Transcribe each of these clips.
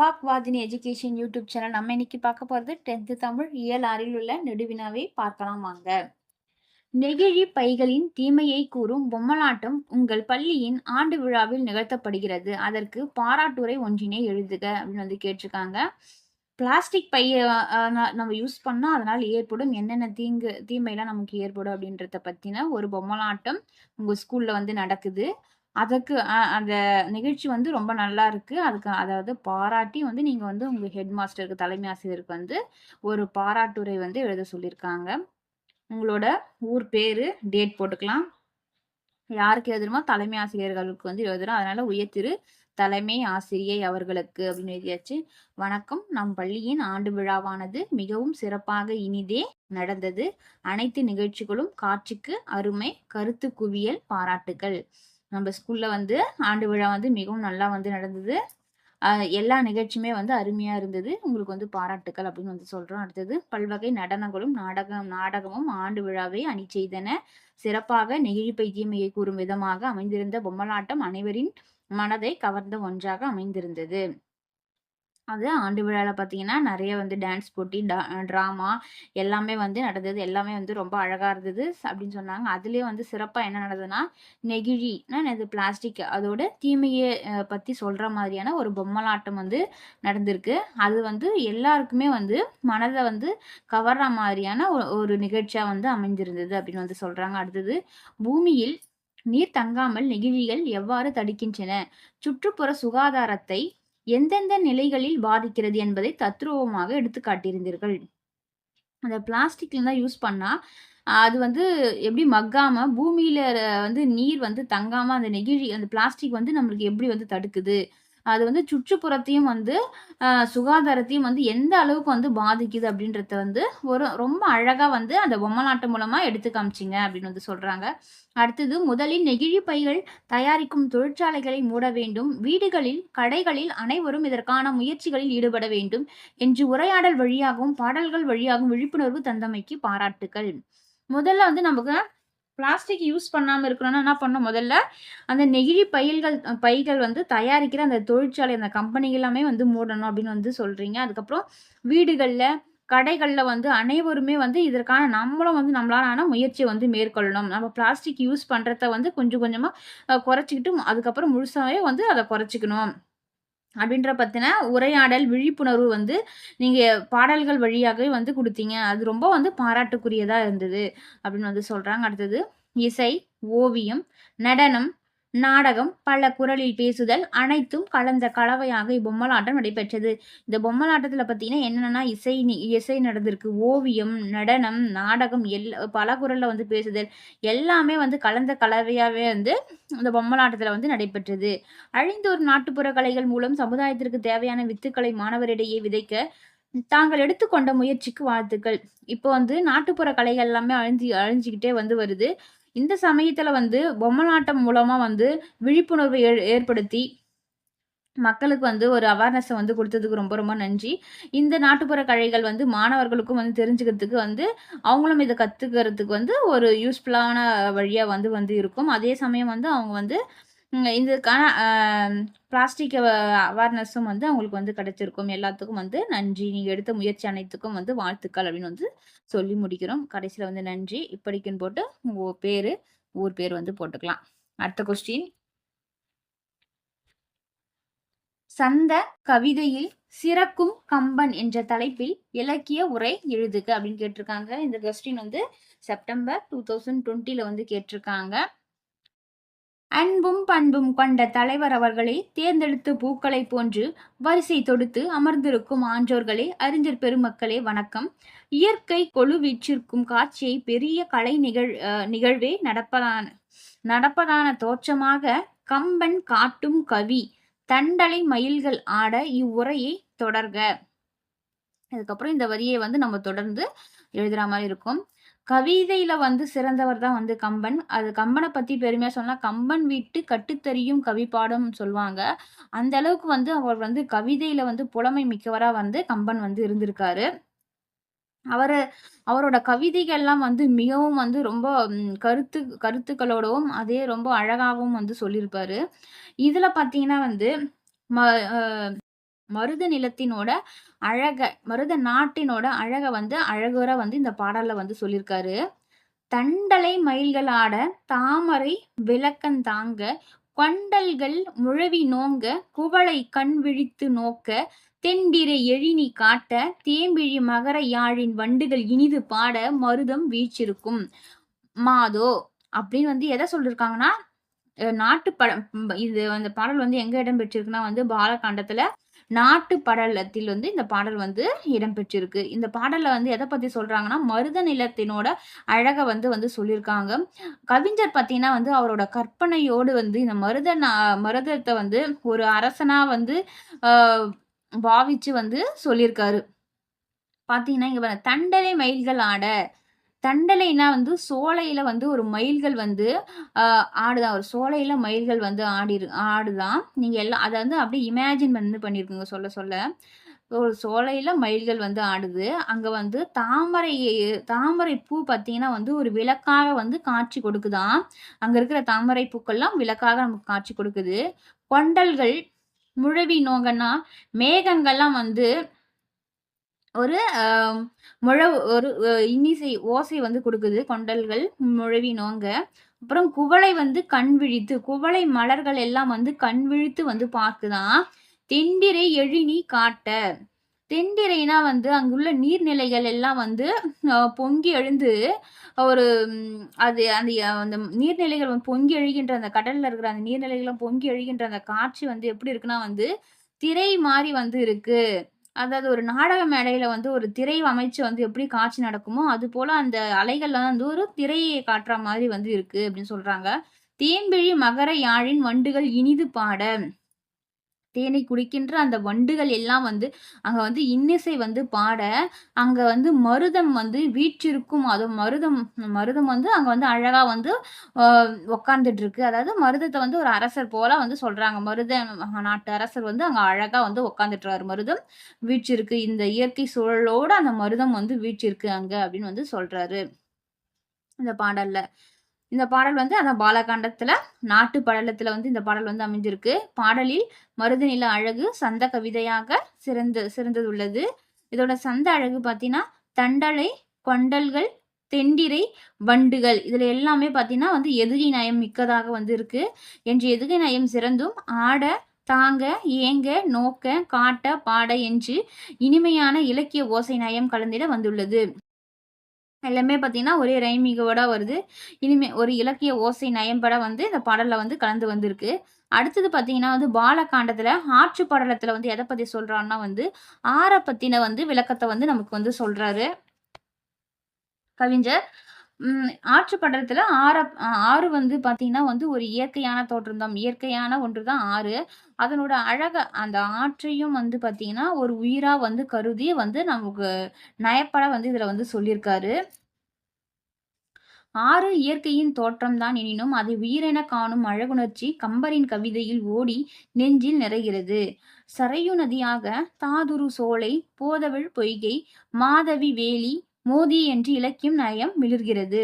வாக்வாதினி education YouTube channel நம்ம இன்னைக்கு பார்க்க போகிறது டென்த்து தமிழ் இயல் ஆறில் உள்ள நெடுவினாவை பார்க்கலாம் வாங்க. நெகிழி பைகளின் தீமையை கூறும் பொம்மலாட்டம் உங்கள் பள்ளியின் ஆண்டு விழாவில் நிகழ்த்தப்படுகிறது. அதற்கு பாராட்டுரை ஒன்றினை எழுதுக அப்படின்னு வந்து கேட்டிருக்காங்க. பிளாஸ்டிக் பையை நம்ம யூஸ் பண்ணால் அதனால் ஏற்படும் என்னென்ன தீங்கு தீமையெல்லாம் நமக்கு ஏற்படும் அப்படின்றத பற்றின ஒரு பொம்மலாட்டம் உங்கள் ஸ்கூலில் வந்து நடக்குது. அதுக்கு அந்த நிகழ்ச்சி வந்து ரொம்ப நல்லா இருக்கு. அதுக்கு அதாவது பாராட்டி வந்து நீங்க வந்து உங்க ஹெட் மாஸ்டருக்கு, தலைமை ஆசிரியருக்கு வந்து ஒரு பாராட்டுரை வந்து எழுத சொல்லியிருக்காங்க. உங்களோட ஊர் பேரு, டேட் போட்டுக்கலாம். யாருக்கு எழுதணுமோ தலைமை ஆசிரியர்களுக்கு வந்து எழுதுறோம். அதனால உயர்திரு தலைமை ஆசிரியை அவர்களுக்கு அப்படின்னு எழுதியாச்சு. வணக்கம். நம் பள்ளியின் ஆண்டு விழாவானது மிகவும் சிறப்பாக இனிதே நடந்தது. அனைத்து நிகழ்ச்சிகளும் காட்சிக்கு அருமை. கருத்து குவியல் பாராட்டுகள். நம்ம ஸ்கூல்ல வந்து ஆண்டு விழா வந்து மிகவும் நல்லா வந்து நடந்தது. எல்லா நிகழ்ச்சியுமே வந்து அருமையா இருந்தது. உங்களுக்கு வந்து பாராட்டுக்கள் அப்படின்னு வந்து சொல்றோம். அடுத்தது பல்வகை நடனங்களும், நாடகம் நாடகமும் ஆண்டு விழாவை அணி செய்தன. சிறப்பாக நெகிழி பைத்தியமையை கூறும் விதமாக அமைந்திருந்த பொம்மலாட்டம் அனைவரின் மனதை கவர்ந்த ஒன்றாக அமைந்திருந்தது. அது ஆண்டு விழாவில் பார்த்தீங்கன்னா நிறைய வந்து டான்ஸ் போட்டி டா ட்ராமா எல்லாமே வந்து நடந்தது. எல்லாமே வந்து ரொம்ப அழகாக இருந்தது. அப்படின்னு சொன்னாங்க. அதுலேயே வந்து சிறப்பாக என்ன நடந்ததுன்னா நெகிழினா இது பிளாஸ்டிக் அதோட தீமையை பற்றி சொல்கிற மாதிரியான ஒரு பொம்மலாட்டம் வந்து நடந்திருக்கு. அது வந்து எல்லாருக்குமே வந்து மனதை வந்து கவர்ற மாதிரியான ஒரு நிகழ்ச்சியாக வந்து அமைஞ்சிருந்தது அப்படின்னு வந்து சொல்கிறாங்க அடுத்தது பூமியில் நீர் தங்காமல் நெகிழிகள் எவ்வாறு தடுக்கின்றன? சுற்றுப்புற சுகாதாரத்தை எந்தெந்த நிலைகளில் பாதிக்கிறது என்பதை தத்ரூபமாக எடுத்து காட்டியிருந்தீர்கள். அந்த பிளாஸ்டிக்ல தான் யூஸ் பண்ணா அது வந்து எப்படி மக்காம பூமியில வந்து நீர் வந்து தங்காம அந்த நெகிழி அந்த பிளாஸ்டிக் வந்து நம்மளுக்கு எப்படி வந்து தடுக்குது? அது வந்து சுற்றுப்புறத்தையும் வந்து சுகாதாரத்தையும் வந்து எந்த அளவுக்கு வந்து பாதிக்குது அப்படின்றத வந்து ஒரு ரொம்ப அழகாக வந்து அந்த பொம்மலாட்டம் மூலமாக எடுத்து காமிச்சிங்க அப்படின்னு வந்து சொல்கிறாங்க அடுத்தது முதலில் நெகிழி பைகள் தயாரிக்கும் தொழிற்சாலைகளை மூட வேண்டும். வீடுகளில் கடைகளில் அனைவரும் இதற்கான முயற்சிகளில் ஈடுபட வேண்டும் என்று உரையாடல் வழியாகவும் பாடல்கள் வழியாகவும் விழிப்புணர்வு தந்தமைக்கு பாராட்டுகள் முதல்ல வந்து நமக்கு பிளாஸ்டிக் யூஸ் பண்ணாமல் இருக்கணும்னா என்ன பண்ணணும்? முதல்ல அந்த நெகிழி பைல்கள் பைகள் வந்து தயாரிக்கிற அந்த தொழிற்சாலை அந்த கம்பெனிகள் எல்லாமே வந்து மூடணும் அப்படின்னு வந்து சொல்கிறீங்க அதுக்கப்புறம் வீடுகளில் கடைகளில் வந்து அனைவருமே வந்து இதற்கான நம்மளும் வந்து நம்மளான முயற்சியை வந்து மேற்கொள்ளணும். நம்ம பிளாஸ்டிக் யூஸ் பண்ணுறத வந்து கொஞ்சம் கொஞ்சமாக குறைச்சிக்கிட்டு அதுக்கப்புறம் முழுசாகவே வந்து அதை குறைச்சிக்கணும். அப்படின்ற பற்றின உரையாடல் விழிப்புணர்வு வந்து நீங்கள் பாடல்கள் வழியாகவே வந்து கொடுத்தீங்க. அது ரொம்ப வந்து பாராட்டுக்குரியதாக இருந்தது அப்படின்னு வந்து சொல்கிறாங்க அடுத்தது இசை ஓவியம் நடனம் நாடகம் பல குரலில் பேசுதல் அனைத்தும் கலந்த கலவையாக இப்பொம்மலாட்டம் நடைபெற்றது. இந்த பொம்மலாட்டத்தில் பார்த்தீங்கன்னா என்னென்னா இசை இசை நடந்திருக்கு. ஓவியம் நடனம் நாடகம் எல் பல குரலில் வந்து பேசுதல். எல்லாமே வந்து கலந்த கலவையாகவே வந்து இந்த பொம்மலாட்டத்தில் வந்து நடைபெற்றது. அழிந்தோர் நாட்டுப்புற கலைகள் மூலம் சமுதாயத்திற்கு தேவையான வித்துக்களை மாணவரிடையே விதைக்க தாங்கள் எடுத்துக்கொண்ட முயற்சிக்கு வாழ்த்துக்கள். இப்போ வந்து நாட்டுப்புற கலைகள் எல்லாமே அழிஞ்சு அழிஞ்சிக்கிட்டே வந்து வருது. இந்த சமயத்தில் வந்து பொம்மலாட்டம் மூலமாக வந்து விழிப்புணர்வை ஏற்படுத்தி மக்களுக்கு வந்து ஒரு அவேர்னஸை வந்து கொடுத்ததுக்கு ரொம்ப ரொம்ப நன்றி. இந்த நாட்டுப்புற கலைகள் வந்து மாணவர்களுக்கும் வந்து தெரிஞ்சுக்கிறதுக்கு வந்து அவங்களும் இதை கற்றுக்கிறதுக்கு வந்து ஒரு யூஸ்ஃபுல்லான வழியாக வந்து வந்து இருக்கும். அதே சமயம் வந்து அவங்க வந்து இதுக்கான பிளாஸ்டிக் அவேர்னஸும் வந்து அவங்களுக்கு வந்து கிடைச்சிருக்கும். எல்லாத்துக்கும் வந்து நன்றி. நீங்கள் எடுத்த முயற்சி அனைத்துக்கும் வந்து வாழ்த்துக்கள் அப்படின்னு வந்து சொல்லி முடிக்கிறோம். கடைசியில் வந்து நன்றி. இப்படிக்குன்னு போட்டு உங்கள் பேர் ஊர் பேர் வந்து போட்டுக்கலாம். அடுத்த கொஸ்டின் சந்த கவிதையில் சிறக்கும் கம்பன் என்ற தலைப்பில் இலக்கிய உரை எழுதுக அப்படின்னு கேட்டிருக்காங்க. இந்த கொஸ்டின் வந்து செப்டம்பர் டூ தௌசண்ட் டுவெண்ட்டியில் வந்து கேட்டிருக்காங்க. அன்பும் பண்பும் கொண்ட தலைவர் அவர்களை தேர்ந்தெடுத்து பூக்களை போன்று வரிசை தொடுத்து அமர்ந்திருக்கும் ஆன்றோர்களே அறிஞர் பெருமக்களே வணக்கம். இயற்கை கொழு வீச்சிருக்கும் காட்சியை பெரிய கலை நிகழ் நிகழ்வே நடப்பதான நடப்பதான தோற்றமாக கம்பன் காட்டும் கவி தண்டலை மயில்கள் ஆட இவ்வுரையை தொடர்க. அதுக்கப்புறம் இந்த வரியை வந்து நம்ம தொடர்ந்து எழுதுகிற மாதிரி இருக்கும். கவிதையில வந்து சிறந்தவர் தான் வந்து கம்பன். அது கம்பனை பத்தி பெருமையா சொன்னா, கம்பன் வீட்டு கட்டுத்தறியும் கவி பாடும் சொல்லுவாங்க. அந்த அளவுக்கு வந்து அவர் வந்து கவிதையில வந்து புலமை மிக்கவரா வந்து கம்பன் வந்து இருந்திருக்காரு. அவர் அவரோட கவிதைகள்லாம் வந்து மிகவும் வந்து ரொம்ப கருத்து கருத்துக்களோடவும், அதே ரொம்ப அழகாகவும் வந்து சொல்லியிருப்பாரு. இதில் பார்த்தீங்கன்னா வந்து, ம மருத நிலத்தினோட அழக மருத நாட்டினோட அழக வந்து அழகுற வந்து இந்த பாடல்ல வந்து சொல்லியிருக்காரு தண்டலை மயில்களாட தாமரை விளக்கந்தாங்க கொண்டல்கள் முழவி நோங்க குவளை கண் விழித்து நோக்க தெண்டிரை எழினி காட்ட தேம்பிழி மகர யாழின் வண்டுகள் இனிது பாட மருதம் வீச்சிருக்கும் மாதோ அப்படின்னு வந்து எதை சொல்லியிருக்காங்கன்னா நாட்டு படம் இது அந்த பாடல் வந்து எங்க இடம் பெற்றிருக்குன்னா வந்து பாலகாண்டத்துல நாட்டு படலத்தில் வந்து இந்த பாடல் வந்து இடம்பெற்றிருக்கு இந்த பாடலில் வந்து எதை பற்றி சொல்கிறாங்கன்னா மருத நிலத்தினோட அழகை வந்து வந்து சொல்லியிருக்காங்க. கவிஞர் பார்த்தீங்கன்னா வந்து அவரோட கற்பனையோடு வந்து இந்த மருத மருதத்தை வந்து ஒரு அரசனாக வந்து பாவிச்சு வந்து சொல்லியிருக்காரு. பார்த்தீங்கன்னா இங்கே தண்டனை மயில்கள் ஆட தண்டலைனா வந்து சோலையில வந்து ஒரு மயில்கள் வந்து ஆடுதான். ஒரு சோலையில மயில்கள் வந்து ஆடி ஆடுதான். நீங்க எல்லாம் அதை வந்து அப்படியே இமேஜின் வந்து பண்ணியிருக்குங்க சொல்ல சொல்ல. ஒரு சோலையில மயில்கள் வந்து ஆடுது. அங்க வந்து தாமரை தாமரை பூ பார்த்தீங்கன்னா வந்து ஒரு விளக்காக வந்து காட்சி கொடுக்குதான். அங்க இருக்கிற தாமரை பூக்கள்லாம் விளக்காக நமக்கு காட்சி கொடுக்குது. கொண்டல்கள் முழவி நோங்கன்னா மேகங்கள்லாம் வந்து ஒரு முழ ஒரு இன்னிசை ஓசை வந்து கொடுக்குது. கொண்டல்கள் முழவி நோங்க. அப்புறம் குவளை வந்து கண் விழித்து குவளை மலர்கள் எல்லாம் வந்து கண் விழித்து வந்து பார்க்குதான். தெண்டிரை எழினி காட்ட. தெண்டிரைனா வந்து அங்குள்ள நீர்நிலைகள் எல்லாம் வந்து பொங்கி எழுந்து ஒரு அது அந்த அந்த நீர்நிலைகள் வந்து பொங்கி எழுகின்ற அந்த கடல்ல இருக்கிற அந்த நீர்நிலைகள்லாம் பொங்கி எழுகின்ற அந்த காட்சி வந்து எப்படி இருக்குன்னா வந்து திரை மாதிரி வந்து இருக்கு. அதாவது ஒரு நாடக மேடையில் வந்து ஒரு திரை அமைச்சு வந்து எப்படி காட்சி நடக்குமோ, அது போல் அந்த அலைகள்ல வந்து ஒரு திரையை காட்டுற மாதிரி வந்து இருக்குது அப்படின்னு சொல்கிறாங்க தேன்பிழி மகர யாழின் வண்டுகள் இனிது பாட" தேனை குடிக்கின்ற அந்த வண்டுகள் எல்லாம் வந்து அங்க வந்து இன்னிசை வந்து பாட, அங்க வந்து மருதம் வந்து வீற்றிருக்கும். அது மருதம் மருதம் வந்து அங்க வந்து அழகா வந்து உட்கார்ந்துட்டு இருக்கு. அதாவது மருதத்தை வந்து ஒரு அரசர் போல வந்து சொல்றாங்க. மருத நாட்டு அரசர் வந்து அங்க அழகா வந்து உட்கார்ந்துட்டுறாரு. மருதம் வீற்றிருக்கு. இந்த இயற்கை சூழலோட அந்த மருதம் வந்து வீற்றிருக்கு அங்க அப்படின்னு வந்து சொல்றாரு. இந்த பாடல்ல. இந்த பாடல் வந்து அந்த பாலகாண்டத்தில் நாட்டு படலத்தில் வந்து இந்த பாடல் வந்து அமைஞ்சிருக்கு. பாடலில் மருதநில அழகு சந்த கவிதையாக சிறந்த சிறந்ததுள்ளது. இதோட சந்த அழகு பார்த்தீங்கன்னா தண்டலை கொண்டல்கள் தெண்டிரை வண்டுகள். இதில் எல்லாமே பார்த்தீங்கன்னா வந்து எதுகை நயம் மிக்கதாக வந்து இருக்கு என்று எதுகை நயம் சிறந்தும் ஆட தாங்க ஏங்க நோக்க காட்ட பாட என்று இனிமையான இலக்கிய ஓசை நயம் கலந்திட வந்துள்ளது. எல்லாமே பார்த்தீங்கன்னா ஒரே ரைமிங்கோட வருது. இனிமே ஒரு இலக்கிய ஓசை நயம்பட வந்து இந்த பாடலில் வந்து கலந்து வந்திருக்கு. அடுத்தது பார்த்தீங்கன்னா வந்து பாலகாண்டத்தில் ஆற்று படலத்தில் வந்து எதை பற்றி சொல்கிறான்னா வந்து ஆற பற்றின வந்து விளக்கத்தை வந்து நமக்கு வந்து சொல்கிறாரு கவிஞர் ஆற்று படலத்தில் ஆற ஆறு வந்து பார்த்தீங்கன்னா வந்து ஒரு இயற்கையான தோற்றம் தான். இயற்கையான ஒன்று தான் ஆறு. அதனோட அழக அந்த ஆற்றையும் வந்து பார்த்தீங்கன்னா ஒரு உயிராக வந்து கருதி வந்து நமக்கு நயப்பட வந்து இதில் வந்து சொல்லியிருக்காரு ஆறு இயற்கையின் தோற்றம்தான் எனினும் அதை உயிரென காணும் அழகுணர்ச்சி கம்பரின் கவிதையில் ஓடி நெஞ்சில் நிறைகிறது. சரையு நதியாக தாதுரு சோலை போதவிழ் பொய்கை மாதவி வேலி மோதி என்று இலக்கியம் நயம் மிளிர்கிறது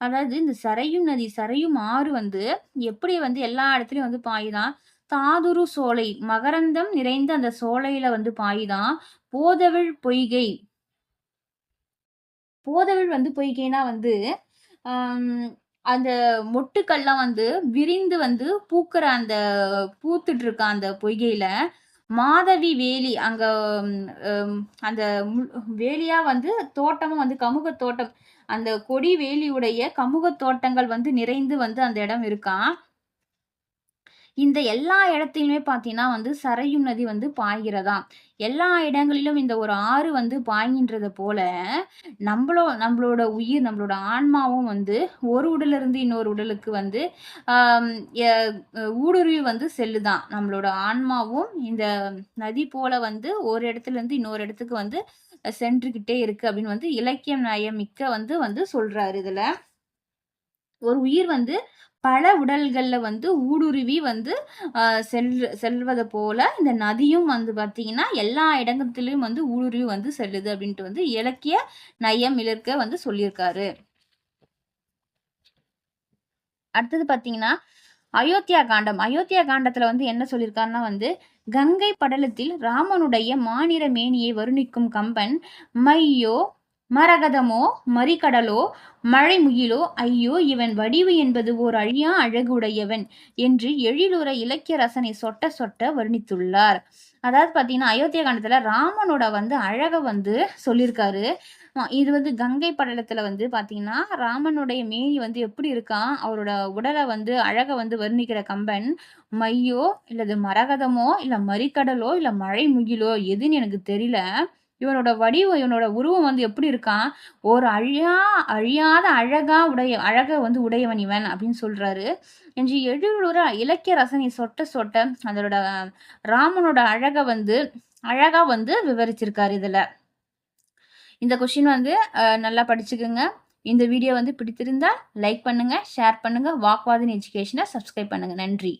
அதாவது இந்த சரையும் நதி சரையும் ஆறு வந்து எப்படி வந்து எல்லா இடத்துலயும் வந்து பாயுதான் தாதுரு சோலை மகரந்தம் நிறைந்த அந்த சோலையில வந்து பாயுதான் போதவிழ் பொய்கை. போதவிழ் வந்து பொய்கைனா வந்து அந்த மொட்டுக்கள்லாம் வந்து விரிந்து வந்து பூக்கிற அந்த பூத்துட்டு இருக்க அந்த பொய்கையில மாதவி வேலி அங்க அந்த வேலியா வந்து தோட்டமும் வந்து கமுக தோட்டம். அந்த கொடி வேலியுடைய கமுக தோட்டங்கள் வந்து நிறைந்து வந்து அந்த இடம் இருக்கான் இந்த எல்லா இடத்திலுமே பார்த்தீங்கன்னா வந்து சரையும் நதி வந்து பாய்கிறதாம் எல்லா இடங்களிலும் இந்த ஒரு ஆறு வந்து பாய்கின்றத போல நம்மளோ நம்மளோட உயிர் நம்மளோட ஆன்மாவும் வந்து ஒரு உடலிருந்து இன்னொரு உடலுக்கு வந்து ஊடுருவி வந்து செல்லுதான் நம்மளோட ஆன்மாவும் இந்த நதி போல வந்து ஒரு இடத்துல இருந்து இன்னொரு இடத்துக்கு வந்து சென்றுகிட்டே இருக்கு அப்படின்னு வந்து இலக்கியம் நயமிக்க வந்து வந்து சொல்றாரு இதுல. ஒரு உயிர் வந்து பல உடல்களில் வந்து ஊடுருவி வந்து செல் செல்வது போல இந்த நதியும் வந்து பார்த்தீங்கன்னா எல்லா இடங்கத்திலையும் வந்து ஊடுருவி வந்து செல்லுது அப்படின்ட்டு வந்து இலக்கிய நயம் இலக்க வந்து சொல்லியிருக்காரு. அடுத்தது பார்த்தீங்கன்னா அயோத்தியா காண்டம். அயோத்தியா காண்டத்துல வந்து என்ன சொல்லியிருக்காருன்னா வந்து கங்கை படலத்தில் ராமனுடைய மாநிற மேனியை வருணிக்கும் கம்பன் மையோ மரகதமோ மறிகடலோ மழைமுகிலோ ஐயோ இவன் வடிவு என்பது ஓர் அழியா அழகுடையவன் என்று எழிலுற இலக்கிய ரசனை சொட்ட சொட்ட வர்ணித்துள்ளார். அதாவது பார்த்தீங்கன்னா அயோத்தியா காண்டத்துல ராமனோட வந்து அழகை வந்து சொல்லியிருக்காரு இது வந்து கங்கை படலத்துல வந்து பார்த்தீங்கன்னா ராமனுடைய மேனி வந்து எப்படி இருக்கான் அவரோட உடலை வந்து அழகை வந்து வர்ணிக்கிற கம்பன் மையோ இல்லது மரகதமோ இல்ல மறிக்கடலோ இல்ல மழை முகிலோ எதுன்னு எனக்கு தெரியல. இவனோட வடிவம் இவனோட உருவம் வந்து எப்படி இருக்கான்? ஒரு அழியா அழியாத அழகா உடைய அழக வந்து உடையவன் இவன் அப்படின்னு சொல்றாரு. என்று எழுநூறு இலக்கிய ரசனை சொட்ட சொட்ட அதோட ராமனோட அழகை வந்து அழகா வந்து விவரிச்சிருக்காரு இதுல. இந்த கொஷின் வந்து நல்லா படிச்சுக்கோங்க. இந்த வீடியோ வந்து பிடித்திருந்தா லைக் பண்ணுங்க ஷேர் பண்ணுங்க வாக்வாதின் எஜுகேஷனை சப்ஸ்கிரைப் பண்ணுங்க. நன்றி.